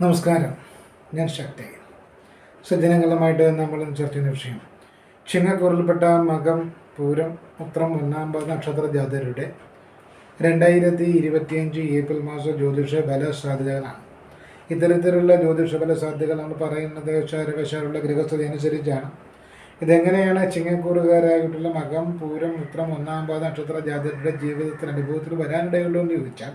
നമസ്കാരം. ഞാൻ ശക്തി. സജ്ജനങ്ങളുമായിട്ട് നമ്മൾ ചർച്ച വിഷയം ചിങ്ങക്കൂറിൽപ്പെട്ട മകം പൂരം ഉത്രം ഒന്നാം പാദ നക്ഷത്ര ജാതരുടെ രണ്ടായിരത്തി ഇരുപത്തിയഞ്ച് ഏപ്രിൽ മാസം ജ്യോതിഷ ഫല സാധ്യതകളാണ് ഇത്തരത്തിലുള്ള ജ്യോതിഷ ഫല സാധ്യതകൾ നമ്മൾ പറയുന്നത് ശാരവശാലുള്ള ഗൃഹസ്ഥിതി അനുസരിച്ചാണ്. ഇതെങ്ങനെയാണ് ചിങ്ങക്കൂറുകാരായിട്ടുള്ള മകം പൂരം ഉത്രം ഒന്നാം പാദ നക്ഷത്ര ജാതരുടെ ജീവിതത്തിൽ അനുഭവത്തിൽ വരാനിടയുള്ളൂ എന്ന് ചോദിച്ചാൽ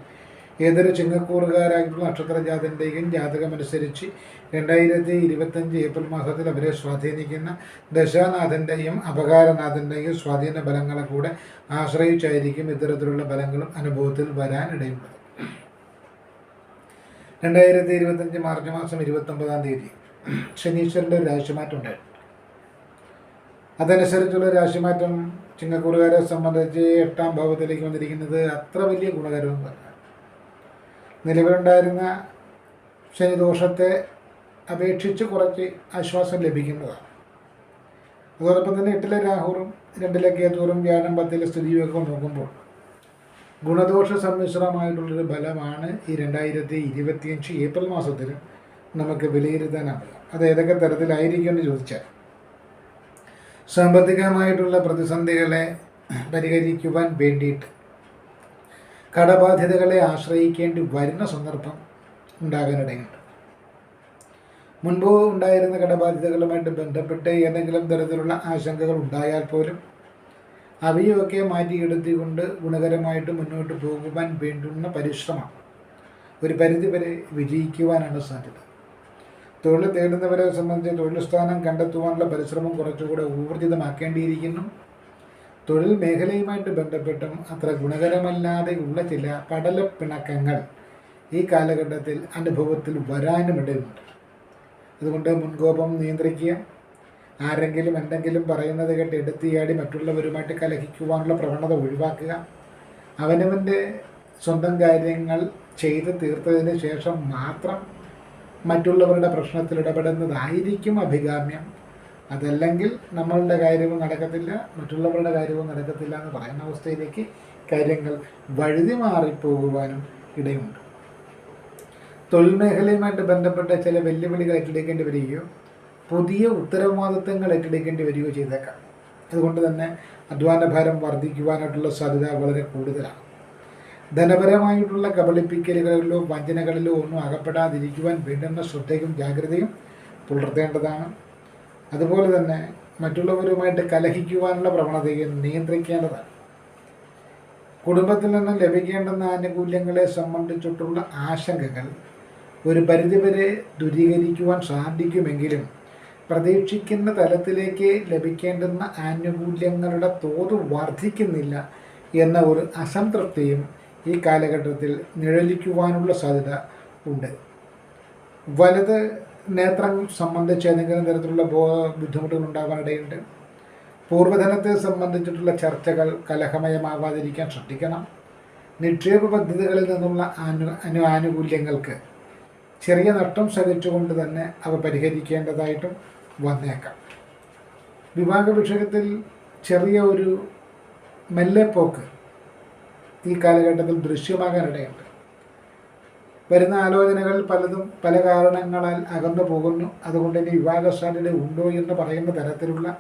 ഏതൊരു ചിങ്ങക്കൂറുകാരായിട്ടുള്ള നക്ഷത്രജാതന്റെയും ജാതകമനുസരിച്ച് രണ്ടായിരത്തി ഇരുപത്തഞ്ച് ഏപ്രിൽ മാസത്തിൽ അവരെ സ്വാധീനിക്കുന്ന ദശാനാഥന്റെയും അപകാരനാഥന്റെയും സ്വാധീന ബലങ്ങളെ കൂടെ ആശ്രയിച്ചായിരിക്കും ഇത്തരത്തിലുള്ള ബലങ്ങളും അനുഭവത്തിൽ വരാനിടയുള്ളത്. രണ്ടായിരത്തി ഇരുപത്തഞ്ച് മാർച്ച് മാസം ഇരുപത്തൊമ്പതാം തീയതി ശനീശ്വരന്റെ രാശിമാറ്റം ഉണ്ടായിരുന്നു. അതനുസരിച്ചുള്ള രാശിമാറ്റം ചിങ്ങക്കൂറുകാരെ സംബന്ധിച്ച് എട്ടാം ഭാവത്തിലേക്ക് വന്നിരിക്കുന്നത് അത്ര വലിയ ഗുണകരമൊന്നുമല്ല നിലവിലുണ്ടായിരുന്ന ശനിദോഷത്തെ അപേക്ഷിച്ച് കുറച്ച് ആശ്വാസം ലഭിക്കുന്നതാണ്. അതോടൊപ്പം തന്നെ എട്ടിലെ രാഹുറും രണ്ടിലെ കേതുറും വ്യാഴം പത്തിലെ സ്ഥിതിയൊക്കെ നോക്കുമ്പോൾ ഗുണദോഷ സമ്മിശ്രമായിട്ടുള്ളൊരു ഫലമാണ് ഈ രണ്ടായിരത്തി ഇരുപത്തിയഞ്ച് ഏപ്രിൽ മാസത്തിൽ നമുക്ക് വിലയിരുത്താനാവുക. അത് ഏതൊക്കെ തരത്തിലായിരിക്കും എന്ന് ചോദിച്ചാൽ സാമ്പത്തികമായിട്ടുള്ള പ്രതിസന്ധികളെ പരിഹരിക്കുവാൻ വേണ്ടിയിട്ട് കടബാധ്യതകളെ ആശ്രയിക്കേണ്ടി വരുന്ന സന്ദർഭം ഉണ്ടാകാനിടയുണ്ട്. മുൻപ് ഉണ്ടായിരുന്ന കടബാധ്യതകളുമായിട്ട് ബന്ധപ്പെട്ട് ഏതെങ്കിലും തരത്തിലുള്ള ആശങ്കകൾ ഉണ്ടായാൽ പോലും അവയൊക്കെ മാറ്റിയെടുത്തുകൊണ്ട് ഗുണകരമായിട്ട് മുന്നോട്ട് പോകുവാൻ വേണ്ടുന്ന പരിശ്രമം ഒരു പരിധിവരെ വിജയിക്കുവാനാണ് സാധ്യത. തൊഴിൽ തേടുന്നവരെ സംബന്ധിച്ച് തൊഴിൽ സ്ഥാനം കണ്ടെത്തുവാനുള്ള പരിശ്രമം കുറച്ചുകൂടെ ഊർജിതമാക്കേണ്ടിയിരിക്കുന്നു. തൊഴിൽ മേഖലയുമായിട്ട് ബന്ധപ്പെട്ടും അത്ര ഗുണകരമല്ലാതെയുള്ള ചില പടലപ്പിണക്കങ്ങൾ ഈ കാലഘട്ടത്തിൽ അനുഭവത്തിൽ വരാനും ഇടയുണ്ട്. അതുകൊണ്ട് മുൻകോപം നിയന്ത്രിക്കുക. ആരെങ്കിലും എന്തെങ്കിലും പറയുന്നത് കേട്ട് എടുത്തിയാടി മറ്റുള്ളവരുമായിട്ട് കലഹിക്കുവാനുള്ള പ്രവണത ഒഴിവാക്കുക. അവനവന്റെ സ്വന്തം കാര്യങ്ങൾ ചെയ്ത് തീർത്തതിന് ശേഷം മാത്രം മറ്റുള്ളവരുടെ പ്രശ്നത്തിൽ ഇടപെടുന്നതായിരിക്കും അഭികാമ്യം. അതല്ലെങ്കിൽ നമ്മളുടെ കാര്യവും നടക്കത്തില്ല മറ്റുള്ളവരുടെ കാര്യവും നടക്കത്തില്ല എന്ന് പറയുന്ന അവസ്ഥയിലേക്ക് കാര്യങ്ങൾ വഴുതി മാറിപ്പോകുവാനും ഇടയുണ്ട്. തൊഴിൽ മേഖലയുമായിട്ട് ബന്ധപ്പെട്ട ചില വെല്ലുവിളികൾ ഏറ്റെടുക്കേണ്ടി വരികയോ പുതിയ ഉത്തരവാദിത്തങ്ങൾ ഏറ്റെടുക്കേണ്ടി വരികയോ ചെയ്തേക്കാം. അതുകൊണ്ട് തന്നെ അധ്വാന ഭാരം വർദ്ധിക്കുവാനായിട്ടുള്ള സാധ്യത വളരെ കൂടുതലാണ്. ധനപരമായിട്ടുള്ള കബളിപ്പിക്കലുകളിലോ വഞ്ചനകളിലോ ഒന്നും അകപ്പെടാതിരിക്കുവാൻ വേണ്ടുന്ന ശ്രദ്ധയും ജാഗ്രതയും പുലർത്തേണ്ടതാണ്. അതുപോലെ തന്നെ മറ്റുള്ളവരുമായിട്ട് കലഹിക്കുവാനുള്ള പ്രവണതയെ നിയന്ത്രിക്കേണ്ടതാണ്. കുടുംബത്തിൽ നിന്ന് ലഭിക്കേണ്ടുന്ന ആനുകൂല്യങ്ങളെ സംബന്ധിച്ചിട്ടുള്ള ആശങ്കകൾ ഒരു പരിധിവരെ ദൂരീകരിക്കുവാൻ സാധിക്കുമെങ്കിലും പ്രതീക്ഷിക്കുന്ന തലത്തിലേക്ക് ലഭിക്കേണ്ടുന്ന ആനുകൂല്യങ്ങളുടെ തോത് വർദ്ധിക്കുന്നില്ല എന്ന ഒരു അസംതൃപ്തിയും ഈ കാലഘട്ടത്തിൽ നിഴലിക്കുവാനുള്ള സാധ്യത ഉണ്ട്. വലത് നേത്രം സംബന്ധിച്ച് ഏതെങ്കിലും തരത്തിലുള്ള ബുദ്ധിമുട്ടുകൾ ഉണ്ടാകാനിടയുണ്ട് പൂർവധനത്തെ സംബന്ധിച്ചിട്ടുള്ള ചർച്ചകൾ കലഹമയമാവാതിരിക്കാൻ ശ്രദ്ധിക്കണം. നിക്ഷേപ പദ്ധതികളിൽ നിന്നുള്ള ആനു അനു ആനുകൂല്യങ്ങൾക്ക് ചെറിയ നഷ്ടം സഹിച്ചുകൊണ്ട് തന്നെ അവ പരിഹരിക്കേണ്ടതായിട്ടും വന്നേക്കാം. വിവാഹ വിഷയത്തിൽ ചെറിയ ഒരു മെല്ലെ മെല്ലെപ്പോക്ക് ഈ കാലഘട്ടത്തിൽ ദൃശ്യമാകാനിടയുണ്ട്. വരുന്ന ആലോചനകൾ പലതും പല കാരണങ്ങളാൽ അകന്നു പോകുന്നു. അതുകൊണ്ട് ഇനി വിവാഹ സാധ്യത ഉണ്ടോ എന്ന് പറയുന്ന തരത്തിലുള്ള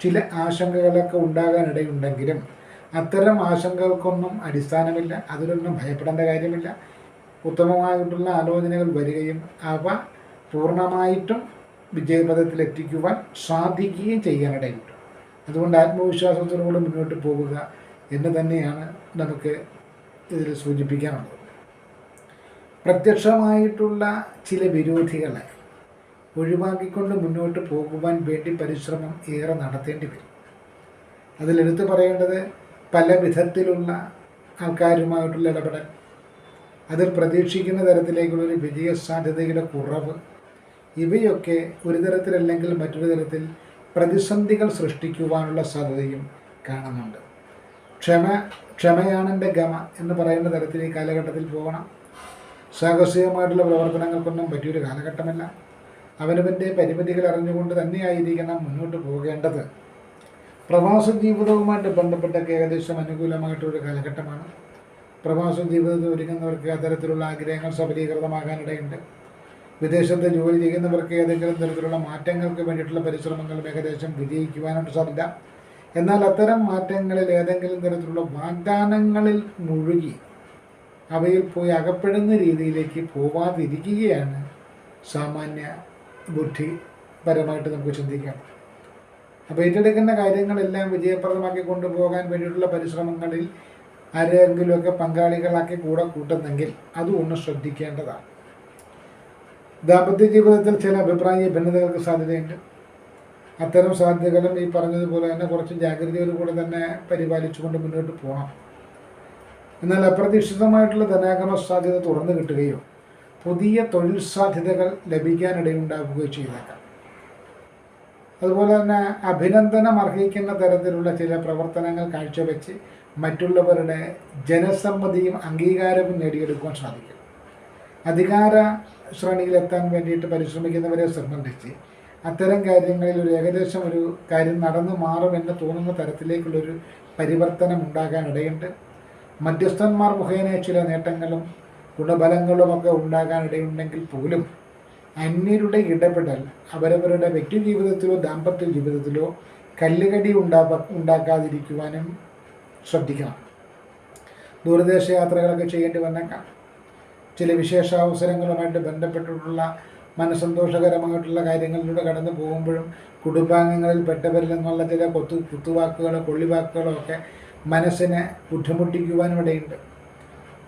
ചില ആശങ്കകളൊക്കെ ഉണ്ടാകാനിടയുണ്ടെങ്കിലും അത്തരം ആശങ്കകൾക്കൊന്നും അടിസ്ഥാനമില്ല. അതിലൊന്നും ഭയപ്പെടേണ്ട കാര്യമില്ല. ഉത്തമമായിട്ടുള്ള ആലോചനകൾ വരികയും അവ പൂർണമായിട്ടും വിജയപഥത്തിലെത്തിക്കുവാൻ സാധിക്കുകയും ചെയ്യാനിടയുണ്ട്. അതുകൊണ്ട് ആത്മവിശ്വാസത്തിനോട് മുന്നോട്ട് പോകുക എന്ന് തന്നെയാണ് നമുക്ക് ഇതിൽ സൂചിപ്പിക്കാനുള്ളത്. പ്രത്യക്ഷമായിട്ടുള്ള ചില വിരോധികളെ ഒഴിവാക്കിക്കൊണ്ട് മുന്നോട്ട് പോകുവാൻ വേണ്ടി പരിശ്രമം ഏറെ നടത്തേണ്ടി വരും. അതിലെടുത്ത് പറയേണ്ടത് പല വിധത്തിലുള്ള ആൾക്കാരുമായിട്ടുള്ള ഇടപെടൽ അതിൽ പ്രതീക്ഷിക്കുന്ന തരത്തിലേക്കുള്ളൊരു വിജയ സാധ്യതയുടെ കുറവ് ഇവയൊക്കെ ഒരു തരത്തിലല്ലെങ്കിൽ മറ്റൊരു തരത്തിൽ പ്രതിസന്ധികൾ സൃഷ്ടിക്കുവാനുള്ള സാധ്യതയും കാണുന്നുണ്ട്. ക്ഷമ ക്ഷമയാണെന്റെ ഗമ എന്ന് പറയുന്ന തരത്തിൽ ഈ കാലഘട്ടത്തിൽ പോകണം. സാഹസികമായിട്ടുള്ള പ്രവർത്തനങ്ങൾക്കൊന്നും പറ്റിയൊരു കാലഘട്ടമല്ല. അവനവന്റെ പരിമിതികൾ അറിഞ്ഞുകൊണ്ട് തന്നെയായിരിക്കണം മുന്നോട്ട് പോകേണ്ടത്. പ്രവാസ ജീവിതവുമായിട്ട് ബന്ധപ്പെട്ടൊക്കെ ഏകദേശം അനുകൂലമായിട്ടൊരു കാലഘട്ടമാണ്. പ്രവാസ ജീവിതത്തിൽ ഒരുങ്ങുന്നവർക്ക് അത്തരത്തിലുള്ള ആഗ്രഹങ്ങൾ സഫലീകൃതമാകാനിടയുണ്ട് വിദേശത്ത് ജോലി ചെയ്യുന്നവർക്ക് ഏതെങ്കിലും തരത്തിലുള്ള മാറ്റങ്ങൾക്ക് വേണ്ടിയിട്ടുള്ള പരിശ്രമങ്ങൾ ഏകദേശം വിജയിക്കുവാനായിട്ട് സാധ്യത. എന്നാൽ അത്തരം മാറ്റങ്ങളിൽ ഏതെങ്കിലും തരത്തിലുള്ള വാഗ്ദാനങ്ങളിൽ മുഴുകി അവയിൽ പോയി അകപ്പെടുന്ന രീതിയിലേക്ക് പോവാതിരിക്കുകയാണ് സാമാന്യ ബുദ്ധിപരമായിട്ട് നമുക്ക് ചിന്തിക്കാം. അപ്പോൾ ഏറ്റെടുക്കുന്ന കാര്യങ്ങളെല്ലാം വിജയപ്രദമാക്കി കൊണ്ടുപോകാൻ വേണ്ടിയിട്ടുള്ള പരിശ്രമങ്ങളിൽ ആരെങ്കിലുമൊക്കെ പങ്കാളികളാക്കി കൂടെ കൂട്ടുന്നെങ്കിൽ അത് ഒന്ന് ശ്രദ്ധിക്കേണ്ടതാണ്. ദാമ്പത്യ ജീവിതത്തിൽ ചില അഭിപ്രായ ഭിന്നതകൾക്ക് സാധ്യതയുണ്ട്. അത്തരം സാധ്യതകളും ഈ പറഞ്ഞതുപോലെ തന്നെ കുറച്ച് ജാഗ്രതയോടുകൂടെ തന്നെ പരിപാലിച്ചുകൊണ്ട് മുന്നോട്ട് പോകണം. എന്നാൽ അപ്രതീക്ഷിതമായിട്ടുള്ള ധനാഗമ സാധ്യത തുറന്നു കിട്ടുകയോ പുതിയ തൊഴിൽ സാധ്യതകൾ ലഭിക്കാനിടയുണ്ടാവുകയോ ചെയ്തേക്കാം. അതുപോലെ തന്നെ അഭിനന്ദനം അർഹിക്കുന്ന തരത്തിലുള്ള ചില പ്രവർത്തനങ്ങൾ കാഴ്ചവെച്ച് മറ്റുള്ളവരുടെ ജനസമ്മതിയും അംഗീകാരവും നേടിയെടുക്കുവാൻ സാധിക്കും. അധികാര ശ്രേണിയിലെത്താൻ വേണ്ടിയിട്ട് പരിശ്രമിക്കുന്നവരെ സംബന്ധിച്ച് അത്തരം കാര്യങ്ങളിൽ ഒരു ഏകദേശം ഒരു കാര്യം നടന്നു മാറുമെന്ന് തോന്നുന്ന തരത്തിലേക്കുള്ളൊരു പരിവർത്തനം ഉണ്ടാകാൻ ഇടയുണ്ട് മധ്യസ്ഥന്മാർ മുഖേന ചില നേട്ടങ്ങളും ഗുണഫലങ്ങളുമൊക്കെ ഒക്കെ ഇടയുണ്ടെങ്കിൽ പോലും അന്യരുടെ ഇടപെടൽ അവരവരുടെ വ്യക്തി ജീവിതത്തിലോ ദാമ്പത്യ ജീവിതത്തിലോ കല്ലുകടി ഉണ്ടാ ഉണ്ടാക്കാതിരിക്കുവാനും ശ്രദ്ധിക്കണം. ദൂരദേശ യാത്രകളൊക്കെ ചെയ്യേണ്ടി വന്നേക്കാം ചില വിശേഷ അവസരങ്ങളുമായിട്ട് ബന്ധപ്പെട്ടിട്ടുള്ള മനസ്സന്തോഷകരമായിട്ടുള്ള കാര്യങ്ങളിലൂടെ കടന്നു പോകുമ്പോഴും കുടുംബാംഗങ്ങളിൽ പെട്ടവരിൽ നിന്നുള്ള ചില കൊത്തു കുത്തുവാക്കുകളോ കൊള്ളിവാക്കുകളോ ഒക്കെ മനസ്സിനെ ബുദ്ധിമുട്ടിക്കുവാനും ഇടയുണ്ട്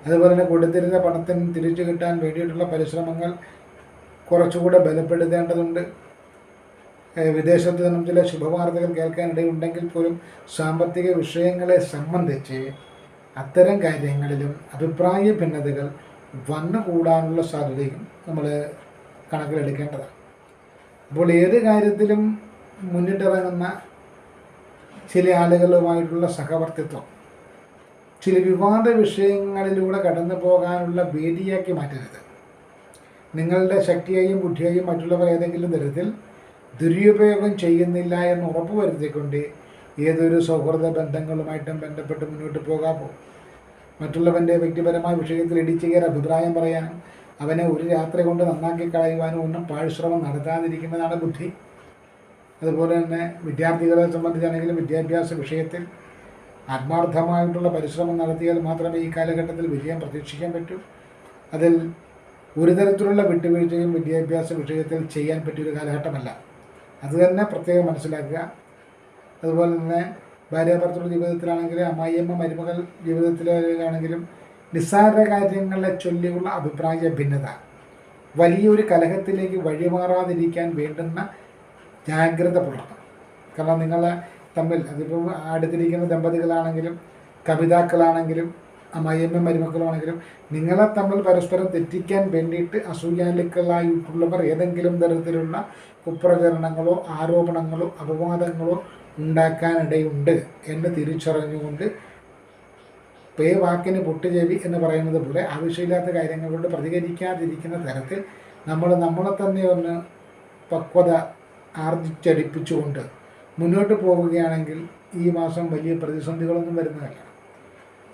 അതുപോലെ തന്നെ കൊടുത്തിരുന്ന പണത്തിന് തിരിച്ചു കിട്ടാൻ വേണ്ടിയിട്ടുള്ള പരിശ്രമങ്ങൾ കുറച്ചുകൂടെ ബലപ്പെടുത്തേണ്ടതുണ്ട്. വിദേശത്ത് നിന്നും ചില ശുഭവാർത്തകൾ കേൾക്കാനിടയുണ്ടെങ്കിൽ പോലും സാമ്പത്തിക വിഷയങ്ങളെ സംബന്ധിച്ച് അത്തരം കാര്യങ്ങളിലും അഭിപ്രായ ഭിന്നതകൾ വന്നുകൂടാനുള്ള സാധ്യതയും നമ്മൾ കണക്കിലെടുക്കേണ്ടതാണ്. അപ്പോൾ ഏത് കാര്യത്തിലും മുന്നിട്ടിറങ്ങുന്ന ചില ആളുകളുമായിട്ടുള്ള സഹവർത്തിത്വം. ചില വിവാദ വിഷയങ്ങളിലൂടെ കടന്നു പോകാനുള്ള വേദിയാക്കി മാറ്റരുത്. നിങ്ങളുടെ ശക്തിയെയും ബുദ്ധിയെയും മറ്റുള്ളവർ ഏതെങ്കിലും തരത്തിൽ ദുരുപയോഗം ചെയ്യുന്നില്ല എന്ന് ഉറപ്പുവരുത്തിക്കൊണ്ട് ഏതൊരു സൗഹൃദ ബന്ധങ്ങളുമായിട്ടും ബന്ധപ്പെട്ട് മുന്നോട്ട് പോകാമോ മറ്റുള്ളവന്റെ വ്യക്തിപരമായ വിഷയത്തിൽ ഇടിച്ചു കയറി അഭിപ്രായം പറയാനും അവനെ ഒരു രാത്രി കൊണ്ട് നന്നാക്കി കളയുവാനും ഒന്നും പാഴ്ശ്രമം നടത്താതിരിക്കുന്നതാണ് ബുദ്ധി. അതുപോലെ തന്നെ വിദ്യാർത്ഥികളെ സംബന്ധിച്ചാണെങ്കിലും വിദ്യാഭ്യാസ വിഷയത്തിൽ ആത്മാർത്ഥമായിട്ടുള്ള പരിശ്രമം നടത്തിയാൽ മാത്രമേ ഈ കാലഘട്ടത്തിൽ വിജയം പ്രതീക്ഷിക്കാൻ പറ്റൂ. അതിൽ ഒരു തരത്തിലുള്ള വിട്ടുവീഴ്ചയും വിദ്യാഭ്യാസ വിഷയത്തിൽ ചെയ്യാൻ പറ്റിയൊരു കാലഘട്ടമല്ല. അത് തന്നെ പ്രത്യേകം മനസ്സിലാക്കുക. അതുപോലെ തന്നെ ഭാര്യാഭർത്തൃ ജീവിതത്തിലാണെങ്കിലും അമ്മായിയമ്മ മരുമകൾ ജീവിതത്തിലാണെങ്കിലും നിസ്സാര കാര്യങ്ങളെ ചൊല്ലിയുള്ള അഭിപ്രായ ഭിന്നത. വലിയൊരു കലഹത്തിലേക്ക് വഴിമാറാതിരിക്കാൻ വേണ്ടുന്ന ജാഗ്രത പുലർത്തണം. കാരണം നിങ്ങൾ തമ്മിൽ അതിപ്പോൾ അടുത്തിരിക്കുന്ന ദമ്പതികളാണെങ്കിലും കവിതാക്കളാണെങ്കിലും അമ്മയമ്മ മരുമക്കളാണെങ്കിലും നിങ്ങളെ തമ്മിൽ പരസ്പരം തെറ്റിക്കാൻ വേണ്ടിയിട്ട് അസൂയാലുക്കളായിട്ടുള്ളവർ ഏതെങ്കിലും തരത്തിലുള്ള കുപ്രചരണങ്ങളോ ആരോപണങ്ങളോ അപവാദങ്ങളോ ഉണ്ടാക്കാനിടയുണ്ട് എന്ന് തിരിച്ചറിഞ്ഞുകൊണ്ട് പേ വാക്കിന് പൊട്ടുചെവി എന്ന് പറയുന്നത് പോലെ ആവശ്യമില്ലാത്ത കാര്യങ്ങളോട് പ്രതികരിക്കാതിരിക്കുന്ന തരത്തിൽ നമ്മൾ നമ്മളെ തന്നെ ഒന്ന് പക്വത ആർജിച്ചടിപ്പിച്ചുകൊണ്ട് മുന്നോട്ട് പോവുകയാണെങ്കിൽ ഈ മാസം വലിയ പ്രതിസന്ധികളൊന്നും വരുന്നതല്ല.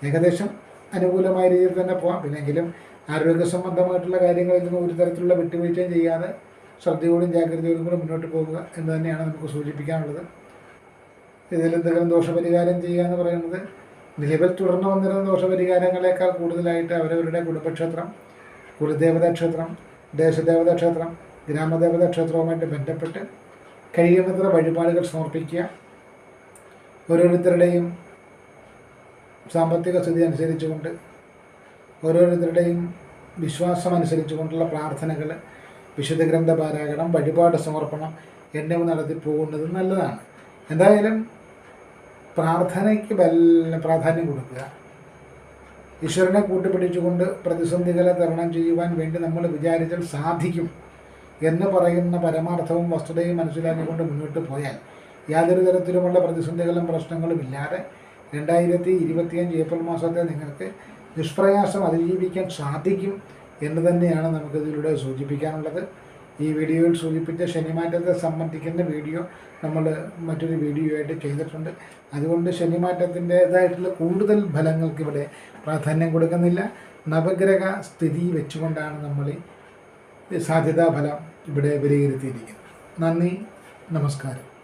ഏകദേശം അനുകൂലമായ രീതിയിൽ തന്നെ പോകാം പിന്നെങ്കിലും ആരോഗ്യ സംബന്ധമായിട്ടുള്ള കാര്യങ്ങളിൽ നിന്ന് ഒരു തരത്തിലുള്ള വിട്ടുവീഴ്ചയും ചെയ്യാതെ ശ്രദ്ധയോടും ജാഗ്രതയോടും കൂടെ മുന്നോട്ട് പോകുക എന്ന് തന്നെയാണ് നമുക്ക് സൂചിപ്പിക്കാനുള്ളത്. ഇതിൽ എന്തെങ്കിലും ദോഷപരിഹാരം ചെയ്യുക എന്ന് പറയുന്നത് നിലവിൽ തുടർന്ന് വന്നിരുന്ന ദോഷപരിഹാരങ്ങളെക്കാൾ കൂടുതലായിട്ട് അവരവരുടെ കുടുംബക്ഷേത്രം കുലദേവതാ ക്ഷേത്രം ദേശദേവതാ ക്ഷേത്രം ഗ്രാമദേവതാ ക്ഷേത്രവുമായിട്ട് ബന്ധപ്പെട്ട് കഴിയുന്നത്ര വഴിപാടുകൾ സമർപ്പിക്കുക. ഓരോരുത്തരുടെയും സാമ്പത്തിക സ്ഥിതി അനുസരിച്ചുകൊണ്ട് ഓരോരുത്തരുടെയും വിശ്വാസം അനുസരിച്ചുകൊണ്ടുള്ള പ്രാർത്ഥനകൾ വിശുദ്ധ ഗ്രന്ഥ പാരായണം വഴിപാട് സമർപ്പണം എന്നിവ നടത്തി പോകുന്നത് നല്ലതാണ്. എന്തായാലും പ്രാർത്ഥനയ്ക്ക് വല്ല പ്രാധാന്യം കൊടുക്കുക. ഈശ്വരനെ കൂട്ടിപ്പിടിച്ചുകൊണ്ട് പ്രതിസന്ധികളെ തരണം ചെയ്യുവാൻ വേണ്ടി നമ്മൾ വിചാരിച്ചാൽ സാധിക്കും. എന്ന് പറയുന്ന പരമാർത്ഥവും വസ്തുതയും മനസ്സിലാക്കിക്കൊണ്ട് മുന്നോട്ട് പോയാൽ യാതൊരു തരത്തിലുമുള്ള പ്രതിസന്ധികളും പ്രശ്നങ്ങളും ഇല്ലാതെ രണ്ടായിരത്തി ഇരുപത്തിയഞ്ച് ഏപ്രിൽ മാസത്തെ നിങ്ങൾക്ക് നിഷ്പ്രയാസം അതിജീവിക്കാൻ സാധിക്കും എന്ന് തന്നെയാണ് നമുക്കിതിലൂടെ സൂചിപ്പിക്കാനുള്ളത്. ഈ വീഡിയോയിൽ സൂചിപ്പിച്ച ശനിമാറ്റത്തെ സംബന്ധിക്കുന്ന വീഡിയോ നമ്മൾ മറ്റൊരു വീഡിയോ ആയിട്ട് ചെയ്തിട്ടുണ്ട്. അതുകൊണ്ട് ശനിമാറ്റത്തിന്റേതായിട്ടുള്ള കൂടുതൽ ഫലങ്ങൾക്ക് ഇവിടെ പ്രാധാന്യം കൊടുക്കുന്നില്ല. നവഗ്രഹ സ്ഥിതി വെച്ചുകൊണ്ടാണ് നമ്മൾ സാധ്യതാ ഫലം ഇവിടെ വിലയിരുത്തിയിരിക്കുന്നു. നന്ദി നമസ്കാരം.